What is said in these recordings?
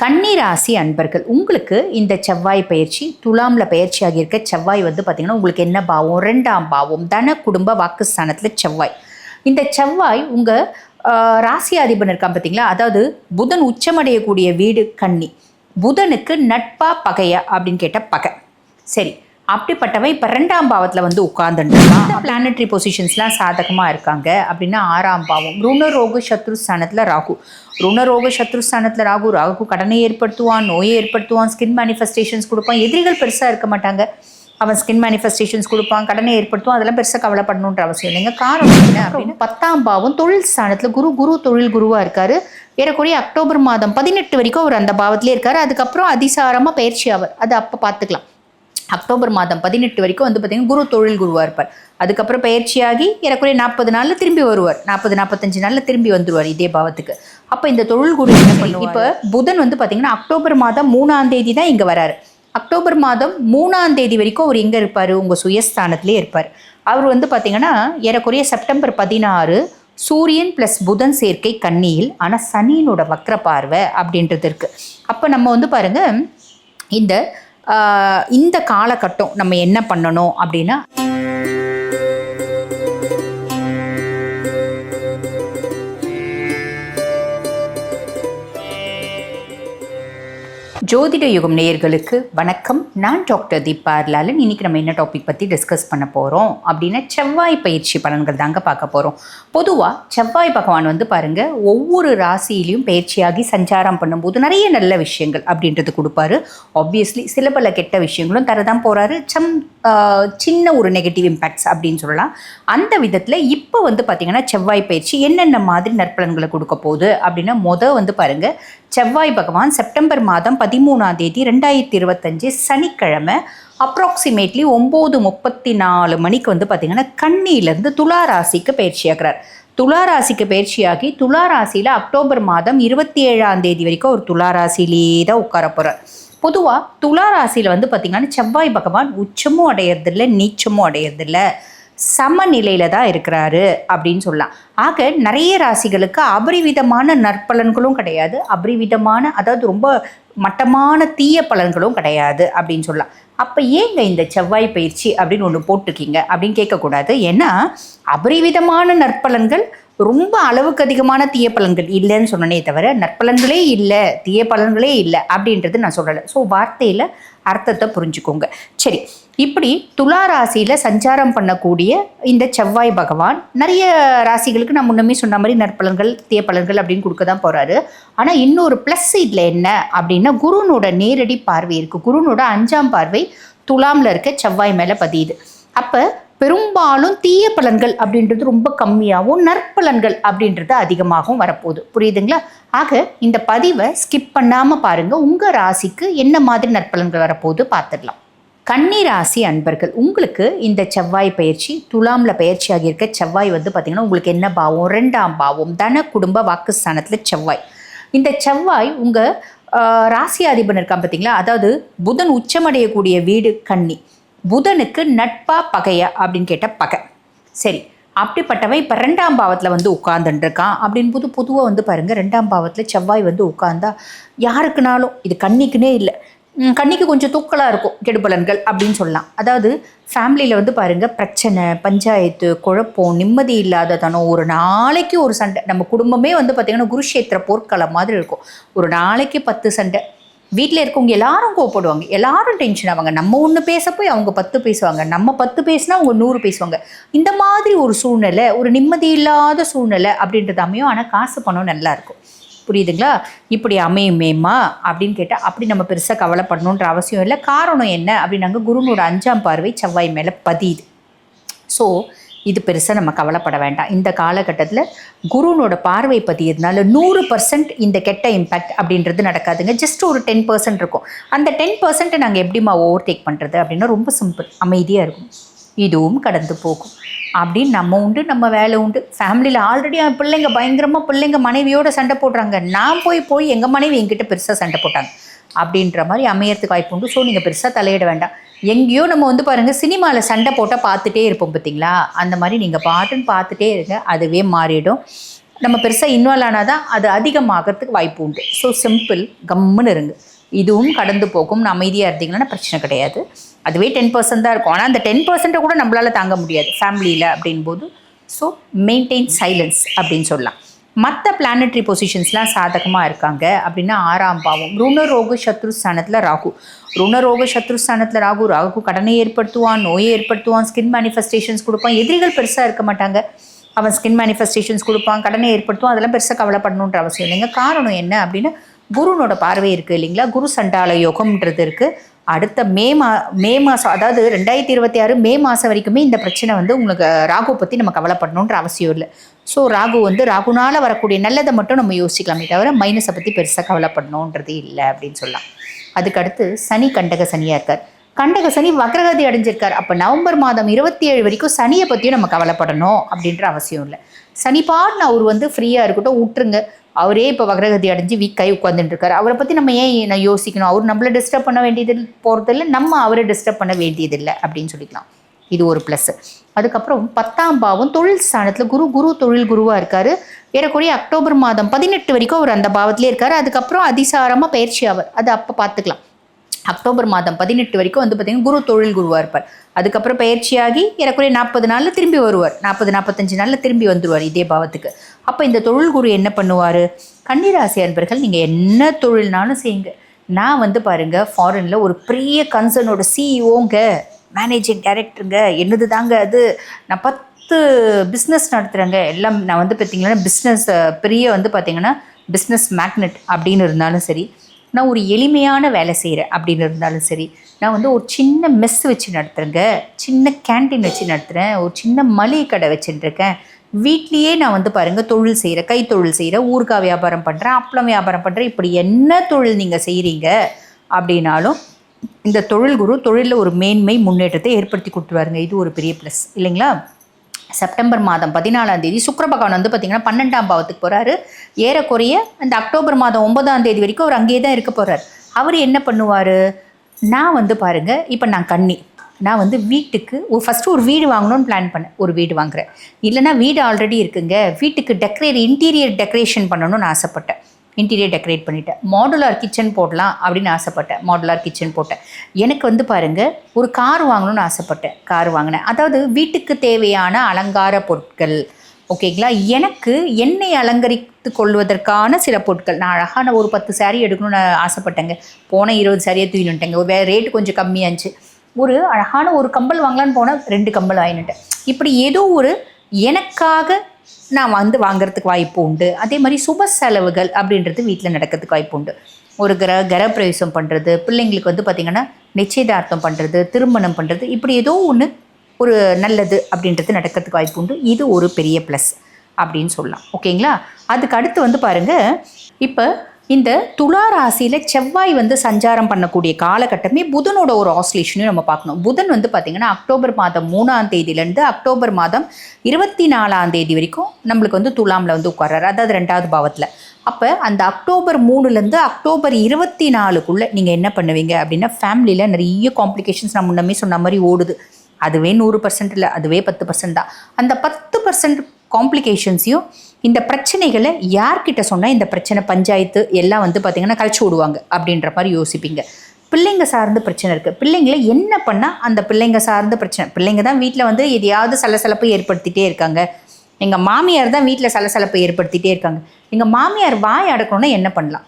கன்னிராசி அன்பர்கள் உங்களுக்கு இந்த செவ்வாய் பயிற்சி துலாமில் பயிற்சி ஆகியிருக்க செவ்வாய் வந்து பார்த்திங்கன்னா உங்களுக்கு என்ன பாவம்? ரெண்டாம் பாவம் தன குடும்ப வாக்குஸ்தானத்தில் செவ்வாய். இந்த செவ்வாய் உங்கள் ராசி அதிபன் இருக்கான் பார்த்தீங்களா அதாவது புதன் உச்சமடையக்கூடிய வீடு கன்னி. புதனுக்கு நட்பா பகையா அப்படின்னு கேட்ட பகை. சரி அப்படிப்பட்டவன் இப்போ ரெண்டாம் பாவத்தில் வந்து உட்கார்ந்துருக்கான் பிளானட்ரி பொசிஷன்ஸ்லாம் சாதகமாக இருக்காங்க அப்படின்னா ஆறாம் பாவம். ருணரோக சத்ருஸ்தானத்தில் ராகு. ருணரோக சத்ருஸ்தானத்தில் ராகு ராகு கடனை ஏற்படுத்துவான் நோயை ஏற்படுத்துவான் ஸ்கின் மேனிஃபெஸ்டேஷன்ஸ் கொடுப்பான். எதிரிகள் பெருசாக இருக்க மாட்டாங்க. அவன் ஸ்கின் மேனிஃபெஸ்டேஷன்ஸ் கொடுப்பான் கடனை ஏற்படுத்தும் அதெல்லாம் பெருசாக கவலைப்படணுன்ற அவசியம் இல்லைங்க. காரணம் என்ன அப்படின்னு பத்தாம் பாவம் தொழில் ஸ்தானத்தில் குரு குரு தொழில் குருவாக இருக்காரு. ஏறக்குறைய அக்டோபர் மாதம் பதினெட்டு வரைக்கும் அவர் அந்த பாவத்திலே இருக்காரு. அதுக்கப்புறம் அதிசாரமாக பயிற்சி அவர் அது அப்போ பார்த்துக்கலாம். அக்டோபர் மாதம் பதினெட்டு வரைக்கும் வந்து பார்த்தீங்கன்னா குரு தொழில் குருவாக இருப்பார் அதுக்கப்புறம் பயிற்சியாகி ஏறக்குறைய நாற்பது நாளில் திரும்பி வருவார். நாற்பது நாற்பத்தஞ்சு நாளில் திரும்பி வந்துருவார் இதே பாவத்துக்கு. அப்போ இந்த தொழில் குரு என்ன பண்ணுவார்? இப்போ புதன் வந்து பார்த்தீங்கன்னா அக்டோபர் மாதம் மூணாம் தேதி தான் இங்கே வராரு. அக்டோபர் மாதம் மூணாம் தேதி வரைக்கும் அவர் எங்கே இருப்பார்? உங்கள் சுயஸ்தானத்திலே இருப்பார். அவர் வந்து பார்த்தீங்கன்னா ஏறக்குறைய செப்டம்பர் பதினாறு சூரியன் ப்ளஸ் புதன் சேர்க்கை கன்னியில் ஆனால் சனியினோட வக்ர பார்வை அப்படின்றது இருக்குது அப்போ நம்ம வந்து பாருங்கள் இந்த இந்த காலகட்டம் நம்ம என்ன பண்ணணும் அப்படின்னா ஜோதிட யுகம் நேயர்களுக்கு வணக்கம். நான் டாக்டர் தீபார்லாலன் லாலன் இன்னைக்கு நம்ம என்ன டாபிக் பற்றி டிஸ்கஸ் பண்ண போகிறோம் அப்படின்னா செவ்வாய் பயிற்சி பலன்கள் தாங்க பார்க்க போகிறோம் பொதுவாக செவ்வாய் பகவான் வந்து பாருங்கள் ஒவ்வொரு ராசியிலையும் பயிற்சியாகி சஞ்சாரம் பண்ணும்போது நிறைய நல்ல விஷயங்கள் அப்படின்றது கொடுப்பாரு. ஆப்வியஸ்லி சில பல கெட்ட விஷயங்களும் தரதான் போகிறாரு சம் சின்ன ஒரு நெகட்டிவ் இம்பேக்ட்ஸ் அப்படின்னு சொல்லலாம். அந்த விதத்தில் இப்போ வந்து பார்த்திங்கன்னா செவ்வாய் பயிற்சி என்னென்ன மாதிரி நற்பலன்களை கொடுக்க போகுது அப்படின்னா மொதல் வந்து பாருங்கள் செவ்வாய் பகவான் செப்டம்பர் மாதம் பதிமூணாம் தேதி ரெண்டாயிரத்தி இருபத்தஞ்சு சனிக்கிழமை அப்ராக்சிமேட்லி ஒம்பது முப்பத்தி நாலு மணிக்கு வந்து பார்த்திங்கன்னா கண்ணிலேருந்து துலா ராசிக்கு பயிற்சியாகிறார் துலா ராசிக்கு பயிற்சியாகி துலா ராசியில் அக்டோபர் மாதம் இருபத்தி ஏழாம் தேதி வரைக்கும் ஒரு துலா தான் உட்கார போகிறார் பொதுவாக துலா ராசியில் வந்து பார்த்திங்கன்னா செவ்வாய் பகவான் உச்சமும் அடையிறதில்ல நீச்சமும் அடையிறதில்லை. சமநிலையில் தான் இருக்கிறாரு அப்படின்னு சொல்லலாம். ஆக நிறைய ராசிகளுக்கு அபரிவிதமான நற்பலன்களும் கிடையாது. அபரிவிதமான அதாவது ரொம்ப மட்டமான தீய பலன்களும் கிடையாது அப்படின்னு சொல்லலாம். அப்போ ஏங்க இந்த செவ்வாய் பயிற்சி அப்படின்னு ஒன்று போட்டிருக்கீங்க அப்படின்னு கேட்கக்கூடாது. ஏன்னா அபரிவிதமான நற்பலன்கள் ரொம்ப அளவுக்கு அதிகமான தீய பலன்கள் இல்லைன்னு சொன்னனே தவிர நற்பலன்களே இல்லை தீய பலன்களே இல்லை அப்படின்றது நான் சொல்லலை. ஸோ வார்த்தையில் அர்த்தத்தை புரிஞ்சுக்கோங்க. சரி. இப்படி துலா ராசியில் சஞ்சாரம் பண்ணக்கூடிய இந்த செவ்வாய் பகவான் நிறைய ராசிகளுக்கு நான் முன்னமே சொன்ன மாதிரி நற்பலன்கள் தீய பலன்கள் அப்படின்னு கொடுக்க தான் போகிறாரு ஆனால் இன்னொரு ப்ளஸ் இதில் என்ன அப்படின்னா குருனோட நேரடி பார்வை இருக்குது குருனோட அஞ்சாம் பார்வை துலாமில் இருக்க செவ்வாய் மேலே பதியுது. அப்போ பெரும்பாலும் தீய பலன்கள் அப்படின்றது ரொம்ப கம்மியாகவும் நற்பலன்கள் அப்படின்றது அதிகமாகவும் வரப்போகுது. புரியுதுங்களா? ஆக இந்த பதிவை ஸ்கிப் பண்ணாமல் பாருங்கள் உங்கள் ராசிக்கு என்ன மாதிரி நற்பலன்கள் வரப்போகுது பார்த்துடலாம். கன்னிராசி அன்பர்கள் உங்களுக்கு இந்த செவ்வாய் பயிற்சி துலாமில் பயிற்சியாக இருக்க செவ்வாய் வந்து பார்த்திங்கன்னா உங்களுக்கு என்ன பாவம்? ரெண்டாம் பாவம் தன குடும்ப வாக்குஸ்தானத்தில் செவ்வாய். இந்த செவ்வாய் உங்கள் ராசியாதிபன் இருக்கான் பார்த்தீங்களா அதாவது புதன் உச்சமடையக்கூடிய வீடு கன்னி. புதனுக்கு நட்பா பகையா அப்படின்னு கேட்ட பகை. சரி அப்படிப்பட்டவன் இப்போ ரெண்டாம் பாவத்தில் வந்து உட்கார்ந்துட்டுருக்கான் அப்படின் போது பொதுவாக வந்து பாருங்கள் ரெண்டாம் பாவத்தில் செவ்வாய் வந்து உட்கார்ந்தா யாருக்குனாலும் இது கண்ணிக்குனே இல்லை. கண்ணிக்கு கொஞ்சம் தூக்கலாக இருக்கும் கெடுபலன்கள் அப்படின்னு சொல்லலாம். அதாவது ஃபேமிலியில் வந்து பாருங்கள் பிரச்சனை பஞ்சாயத்து குழப்பம் நிம்மதி இல்லாததனம் ஒரு நாளைக்கு ஒரு சண்டை. நம்ம குடும்பமே வந்து பார்த்திங்கன்னா குருஷேத்திர போர்க்களம் மாதிரி இருக்கும். ஒரு நாளைக்கு பத்து சண்டை. வீட்டில் இருக்கவங்க எல்லாரும் கோவப்படுவாங்க. எல்லாரும் டென்ஷன் ஆவாங்க. நம்ம ஒன்று பேச போய் அவங்க பத்து பேசுவாங்க. நம்ம பத்து பேசினா அவங்க நூறு பேசுவாங்க. இந்த மாதிரி ஒரு சூழ்நிலை ஒரு நிம்மதி இல்லாத சூழ்நிலை அப்படின்றது அமையும் ஆனால் காசு பணம் நல்லாயிருக்கும் புரியுதுங்களா? இப்படி அமையுமேம்மா? அப்படின்னு கேட்டால் அப்படி நம்ம பெருசாக கவலைப்படணுன்ற அவசியம் இல்லை. காரணம் என்ன? அப்படின்னாங்க குருனோட அஞ்சாம் பார்வை செவ்வாய் மேலே பதியுது. ஸோ இது பெருசாக நம்ம கவலைப்பட வேண்டாம். இந்த காலகட்டத்தில் குருனோட பார்வை பதியதுனால நூறு பர்சன்ட் இந்த கெட்ட இம்பேக்ட் அப்படின்றது நடக்காதுங்க. ஜஸ்ட் ஒரு டென் பர்சன்ட் இருக்கும். அந்த டென் பர்சன்ட்டை நாங்கள் எப்படிம்மா ஓவர் டேக் பண்ணுறது அப்படின்னா ரொம்ப சிம்பிள் அமைதியாக இருக்கும். இதுவும் கடந்து போகும். அப்படின்னு நம்ம உண்டு நம்ம வேலை உண்டு. ஃபேமிலியில் ஆல்ரெடி பிள்ளைங்க பயங்கரமாக பிள்ளைங்க மனைவியோட சண்டை போடுறாங்க. நான் போய் போய் எங்கள் மனைவி எங்கிட்ட பெருசாக சண்டை போட்டாங்க. அப்படின்ற மாதிரி அமையறதுக்கு வாய்ப்பு உண்டு. ஸோ நீங்கள் பெருசாக தலையிட வேண்டாம். எங்கேயோ நம்ம வந்து பாருங்கள் சினிமாவில் சண்டை போட்டால் பார்த்துட்டே இருப்போம் பார்த்தீங்களா? அந்த மாதிரி நீங்கள் பாட்டுன்னு பார்த்துட்டே இருங்க. அதுவே மாறிடும். நம்ம பெருசாக இன்வால்வ் ஆனால் தான் அது அதிகமாகிறதுக்கு வாய்ப்பு உண்டு. ஸோ சிம்பிள் கம்முன்னு இருங்க. இதுவும் கடந்து போகும். அமைதியாக இருந்தீங்கன்னா பிரச்சனை கிடையாது. அதுவே டென் பர்சன்ட் தான் இருக்கும். ஆனால் அந்த டென் பர்சன்ட்டை கூட நம்மளால் தாங்க முடியாது. ஃபேமிலியில் அப்படின்போது. ஸோ மெயின்டைன் சைலன்ஸ் அப்படின்னு சொல்லலாம். மற்ற பிளானட்ரி பொசிஷன்ஸ்லாம் சாதகமாக இருக்காங்க அப்படின்னா ஆறாம் பாவம். ருணரோக சத்ருஸ்தானத்தில் ராகு. ருணரோக சத்ருஸ்தானத்தில் ராகு. ராகு கடனை ஏற்படுத்துவான் நோயை ஏற்படுத்துவான் ஸ்கின் மேனிஃபெஸ்டேஷன்ஸ் கொடுப்பான். எதிரிகள் பெருசாக இருக்க மாட்டாங்க. அவன் ஸ்கின் மேனிஃபெஸ்டேஷன்ஸ் கொடுப்பான் கடனை ஏற்படுத்துவான். அதெல்லாம் பெருசாக கவலைப்படணுன்ற அவசியம் இல்லைங்க. காரணம் என்ன அப்படின்னா குருனோட பார்வை இருக்குது இல்லைங்களா? குரு சண்டால யோகம்ன்றது இருக்குது அடுத்த மே மா மே மாதம் அதாவது ரெண்டாயிரத்தி இருபத்தி ஆறு மே மாதம் வரைக்குமே இந்த பிரச்சனை வந்து உங்களுக்கு ராகு பற்றி நம்ம கவலைப்படணுன்ற அவசியம் இல்லை. ஸோ ராகு வந்து ராகுனால் வரக்கூடிய நல்லதை மட்டும் நம்ம யோசிக்கலாமே தவிர மைனஸை பற்றி பெருசாக கவலைப்படணுன்றது இல்லை அப்படின்னு சொல்லலாம். அதுக்கடுத்து சனி கண்டக சனியாக இருக்கார். கண்டக சனி வக்ரகதி அடைஞ்சிருக்கார். அப்போ நவம்பர் மாதம் இருபத்தி ஏழு வரைக்கும் சனியை பற்றியும் நம்ம கவலைப்படணும் அப்படின்ற அவசியம் இல்லை. சனிப்பாடுன்னு அவர் வந்து ஃப்ரீயாக இருக்கட்டும் விட்டுருங்க. அவரே இப்போ வக்ரகதி அடைஞ்சு வீக்காகி உட்காந்துட்டு இருக்காரு. அவரை பற்றி நம்ம ஏன் நான் யோசிக்கணும்? அவர் நம்மளை டிஸ்டர்ப் பண்ண வேண்டியது போகிறதில்ல நம்ம அவரை டிஸ்டர்ப் பண்ண வேண்டியதில்லை அப்படின்னு சொல்லிக்கலாம். இது ஒரு ப்ளஸ்ஸு அதுக்கப்புறம் பத்தாம் பாவம் தொழில் ஸ்தானத்தில் குரு குரு தொழில் குருவாக இருக்கார். ஏறக்குறைய அக்டோபர் மாதம் பதினெட்டு வரைக்கும் அவர் அந்த பாவத்திலே இருக்கார். அதுக்கப்புறம் அதிசாரமாக பயிற்சி ஆவார். அது அப்போ பார்த்துக்கலாம். அக்டோபர் மாதம் பதினெட்டு வரைக்கும் வந்து பார்த்திங்கன்னா குரு தொழில் குருவாக இருப்பார் அதுக்கப்புறம் பயிற்சியாகி ஏறக்குறைய நாற்பது நாளில் திரும்பி வருவார். நாற்பது நாற்பத்தஞ்சு நாளில் திரும்பி வந்துடுவார் இதே பாவத்துக்கு. அப்போ இந்த தொழில் குரு என்ன பண்ணுவார்? கன்னிராசி அன்பர்கள் நீங்கள் என்ன தொழில்னாலும் செய்யுங்க. நான் வந்து பாருங்கள் ஃபாரினில் ஒரு பெரிய கன்சர்னோட சிஇஓங்க மேனேஜிங் டைரக்டருங்க என்னது தாங்க அது? நான் பத்து பிஸ்னஸ் நடத்துகிறேங்க எல்லாம் நான் வந்து பார்த்திங்கன்னா பிஸ்னஸ் பெரிய வந்து பார்த்திங்கன்னா பிஸ்னஸ் மேக்னெட் அப்படின்னு இருந்தாலும் சரி நான் ஒரு எளிமையான வேலை செய்கிறேன் அப்படின்னு இருந்தாலும் சரி நான் வந்து ஒரு சின்ன மெஸ் வச்சு நடத்துகிறேங்க சின்ன கேன்டீன் வச்சு நடத்துகிறேன் ஒரு சின்ன மளிகை கடை வச்சுட்டுருக்கேன். வீட்லேயே நான் வந்து பாருங்கள் தொழில் செய்கிறேன் கைத்தொழில் செய்கிறேன் ஊறுகாய் வியாபாரம் பண்ணுறேன் அப்பளம் வியாபாரம் பண்ணுறேன் இப்படி என்ன தொழில் நீங்கள் செய்கிறீங்க அப்படின்னாலும் இந்த தொழில் குரு தொழிலில் ஒரு மேன்மை முன்னேற்றத்தை ஏற்படுத்தி கொடுத்துருவாருங்க. இது ஒரு பெரிய ப்ளஸ் இல்லைங்களா? செப்டம்பர் மாதம் பதினாலாம் தேதி சுக்கர பகவான் வந்து பார்த்திங்கன்னா பன்னெண்டாம் பாவத்துக்கு போகிறாரு ஏறக்குறைய அந்த அக்டோபர் மாதம் ஒன்பதாம் தேதி வரைக்கும் அவர் அங்கேயே தான் இருக்க போகிறார் அவர் என்ன பண்ணுவார்? நான் வந்து பாருங்கள் இப்போ நான் கண்ணி நான் வந்து வீட்டுக்கு ஒரு ஃபஸ்ட்டு ஒரு வீடு வாங்கணும்னு பிளான் பண்ணேன். ஒரு வீடு வாங்குறேன். இல்லைனா வீடு ஆல்ரெடி இருக்குங்க. வீட்டுக்கு டெக்கரேட் இன்டீரியர் டெக்கரேஷன் பண்ணணும்னு ஆசைப்பட்டேன். இன்டீரியர் டெக்கரேட் பண்ணிட்டேன். மாடுலார் கிச்சன் போடலாம் அப்படின்னு ஆசைப்பட்டேன். மாடுலார் கிச்சன் போட்டேன். எனக்கு வந்து பாருங்கள் ஒரு கார் வாங்கணும்னு ஆசைப்பட்டேன். கார் வாங்கினேன். அதாவது வீட்டுக்கு தேவையான அலங்கார பொருட்கள் ஓகேங்களா எனக்கு என்னை அலங்கரித்து கொள்வதற்கான சில பொருட்கள். நான் அழகான ஒரு பத்து சாரீ எடுக்கணும்னு ஆசைப்பட்டேங்க. போன இருபது சாரியை தூக்கினுட்டேங்க வே ரேட்டு கொஞ்சம் கம்மியாச்சு ஒரு அழகான ஒரு கம்பல் வாங்கலான்னு போனால் ரெண்டு கம்பல் வாங்கினுட்டேன் இப்படி ஏதோ ஒரு எனக்காக நான் வந்து வாங்குறதுக்கு வாய்ப்பு உண்டு. அதே மாதிரி சுப செலவுகள் அப்படின்றது வீட்டில் நடக்கிறதுக்கு வாய்ப்பு உண்டு. ஒரு கிர கிரகப்பிரவேசம் பண்ணுறது பிள்ளைங்களுக்கு வந்து பார்த்திங்கன்னா நிச்சயதார்த்தம் பண்ணுறது திருமணம் பண்ணுறது இப்படி ஏதோ ஒன்று ஒரு நல்லது அப்படின்றது நடக்கிறதுக்கு வாய்ப்பு உண்டு. இது ஒரு பெரிய ப்ளஸ் அப்படின்னு சொல்லலாம். ஓகேங்களா? அதுக்கு அடுத்து வந்து பாருங்கள் இப்போ இந்த துலா ராசியில் செவ்வாய் வந்து சஞ்சாரம் பண்ணக்கூடிய காலகட்டமே புதனோட ஒரு ஆஸ்லேஷனையும் நம்ம பார்க்கணும். புதன் வந்து பார்த்திங்கன்னா அக்டோபர் மாதம் மூணாம் தேதியிலேருந்து அக்டோபர் மாதம் இருபத்தி நாலாம் தேதி வரைக்கும் நம்மளுக்கு வந்து துலாமில் வந்து உட்கார்றாரு. அதாவது ரெண்டாவது பாவத்தில். அப்போ அந்த அக்டோபர் மூணுலேருந்து அக்டோபர் இருபத்தி நாலுக்குள்ளே நீங்கள் என்ன பண்ணுவீங்க அப்படின்னா ஃபேமிலியில் நிறைய காம்ப்ளிகேஷன்ஸ் நான் முன்னமே சொன்ன மாதிரி ஓடுது. அதுவே நூறு பர்சன்ட் இல்லை அதுவே பத்து பர்சன்ட் தான். அந்த பத்து பர்சன்ட் காம்ப்ளிகேஷன்ஸையும் இந்த பிரச்சனைகளை யார்கிட்ட சொன்னால் இந்த பிரச்சனை பஞ்சாயத்து எல்லாம் வந்து பார்த்திங்கன்னா கழிச்சு விடுவாங்க அப்படின்ற மாதிரி யோசிப்பீங்க. பிள்ளைங்க சார்ந்த பிரச்சனை இருக்குது பிள்ளைங்களை என்ன பண்ணால் அந்த பிள்ளைங்க சார்ந்த பிரச்சனை? பிள்ளைங்க தான் வீட்டில் வந்து எதையாவது சலசலப்பு ஏற்படுத்திட்டே இருக்காங்க. எங்கள் மாமியார் தான் வீட்டில் சலசலப்பை ஏற்படுத்திட்டே இருக்காங்க. எங்கள் மாமியார் வாய் அடக்கணும்னா என்ன பண்ணலாம்?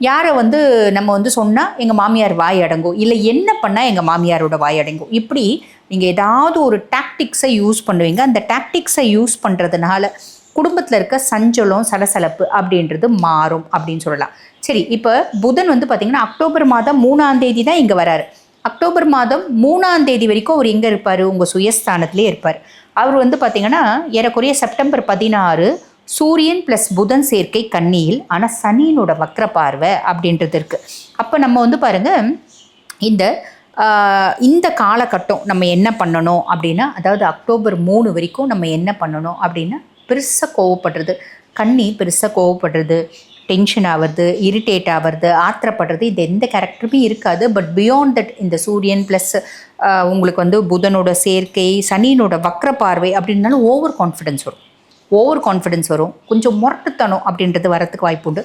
யாரை வந்து நம்ம வந்து சொன்னால் எங்கள் மாமியார் வாய் அடங்கும்? இல்லை என்ன பண்ணால் எங்கள் மாமியாரோட வாய் அடங்கும்? இப்படி நீங்கள் ஏதாவது ஒரு டாக்டிக்ஸை யூஸ் பண்ணுவீங்க. அந்த டாக்டிக்ஸை யூஸ் பண்ணுறதுனால குடும்பத்தில் இருக்க சஞ்சலம் சலசலப்பு அப்படின்றது மாறும் அப்படின்னு சொல்லலாம். சரி இப்போ புதன் வந்து பார்த்திங்கன்னா அக்டோபர் மாதம் மூணாம் தேதி தான் இங்கே வராரு. அக்டோபர் மாதம் மூணாம் தேதி வரைக்கும் அவர் எங்கே இருப்பார்? உங்கள் சுயஸ்தானத்திலே இருப்பார். அவர் வந்து பார்த்திங்கன்னா ஏறக்குறைய செப்டம்பர் பதினாறு சூரியன் ப்ளஸ் புதன் சேர்க்கை கன்னியில் ஆனால் சனியினோட வக்ர பார்வை அப்படின்றது இருக்குது அப்போ நம்ம வந்து பாருங்கள் இந்த இந்த காலகட்டம் நம்ம என்ன பண்ணணும் அப்படின்னா அதாவது அக்டோபர் மூணு வரைக்கும் நம்ம என்ன பண்ணணும் அப்படின்னா பெருசாக கோவப்படுறது. கண்ணி பெருசாக கோவப்படுறது டென்ஷன் ஆகிறது இரிட்டேட் ஆகிறது ஆத்திரப்படுறது இது எந்த கேரக்டருமே இருக்காது. பட் பியாண்ட் தட் இந்த சூரியன் ப்ளஸ் உங்களுக்கு வந்து புதனோட சேர்க்கை சனியினோட வக்ர பார்வை அப்படின்னாலும் ஓவர் கான்ஃபிடென்ஸ் வரும். ஓவர் கான்ஃபிடென்ஸ் வரும். கொஞ்சம் முரட்டுத்தனம் அப்படின்றது வரத்துக்கு வாய்ப்பு உண்டு.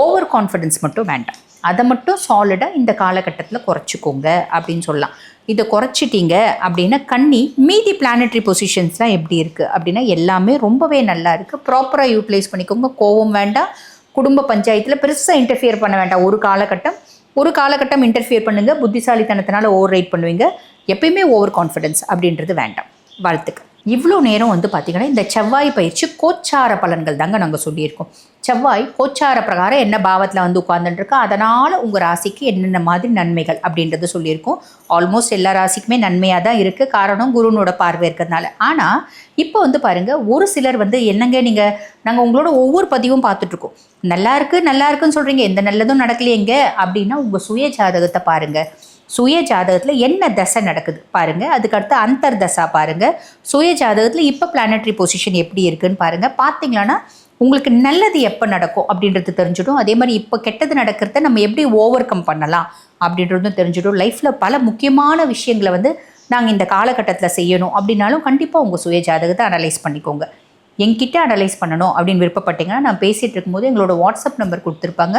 ஓவர் கான்ஃபிடென்ஸ் மட்டும் வேண்டாம். அதை மட்டும் சாலிடாக இந்த காலகட்டத்தில் குறைச்சிக்கோங்க அப்படின்னு சொல்லலாம். இதை குறைச்சிட்டீங்க அப்படின்னா கண்ணி மீதி பிளானட்ரி பொசிஷன்ஸ்லாம் எப்படி இருக்குது அப்படின்னா எல்லாமே ரொம்பவே நல்லா இருக்குது ப்ராப்பராக யூட்டிலைஸ் பண்ணிக்கோங்க. கோவம் வேண்டாம். குடும்ப பஞ்சாயத்தில் பெருசாக இன்டர்ஃபியர் பண்ண வேண்டாம். ஒரு காலகட்டம் ஒரு காலகட்டம் இன்டர்ஃபியர் பண்ணுங்கள் புத்திசாலித்தனத்தினால ஓவர் ரைட் பண்ணுவீங்க. எப்பயுமே ஓவர் கான்ஃபிடென்ஸ் அப்படின்றது வேண்டாம். வாழ்த்துக்கள். இவ்வளோ நேரம் வந்து பார்த்திங்கன்னா இந்த செவ்வாய் பயிற்சி கோச்சார பலன்கள் தாங்க நாங்கள் சொல்லியிருக்கோம். செவ்வாய் கோச்சார பிரகாரம் என்ன பாவத்தில் வந்து உட்கார்ந்துட்டுருக்கு அதனால் உங்கள் ராசிக்கு என்னென்ன மாதிரி நன்மைகள் அப்படின்றத சொல்லியிருக்கோம். ஆல்மோஸ்ட் எல்லா ராசிக்குமே நன்மையாக தான் இருக்குது காரணம் குருனோட பார்வை இருக்கிறதுனால. ஆனால் இப்போ வந்து பாருங்கள் ஒரு சிலர் வந்து என்னங்க நீங்கள் நாங்கள் உங்களோட ஒவ்வொரு பதிவும் பார்த்துட்ருக்கோம் நல்லா இருக்குது நல்லா இருக்குன்னு சொல்கிறீங்க எந்த நல்லதும் நடக்கலையேங்க அப்படின்னா உங்கள் சுய ஜாதகத்தை பாருங்கள் சுய ஜாதகத்தில் என்ன தசை நடக்குது பாருங்கள் அதுக்கடுத்து அந்தர் தசா பாருங்கள் சுய ஜாதகத்தில் இப்போ பிளானட்ரி பொசிஷன் எப்படி இருக்குன்னு பாருங்கள் பார்த்தீங்களான்னா உங்களுக்கு நல்லது எப்போ நடக்கும் அப்படின்றது தெரிஞ்சிடும். அதே மாதிரி இப்போ கெட்டது நடக்கிறத நம்ம எப்படி ஓவர் கம் பண்ணலாம் அப்படின்றதும் தெரிஞ்சிடும். லைஃப்பில் பல முக்கியமான விஷயங்களை வந்து நாங்கள் இந்த காலகட்டத்தில் செய்யணும் அப்படின்னாலும் கண்டிப்பாக உங்கள் சுய ஜாதகத்தை அனலைஸ் பண்ணிக்கோங்க. என்கிட்ட அனலைஸ் பண்ணணும் அப்படின்னு விருப்பப்பட்டீங்கன்னா நான் பேசிகிட்டு இருக்கும்போது எங்களோட வாட்ஸ்அப் நம்பர் கொடுத்துருப்பாங்க.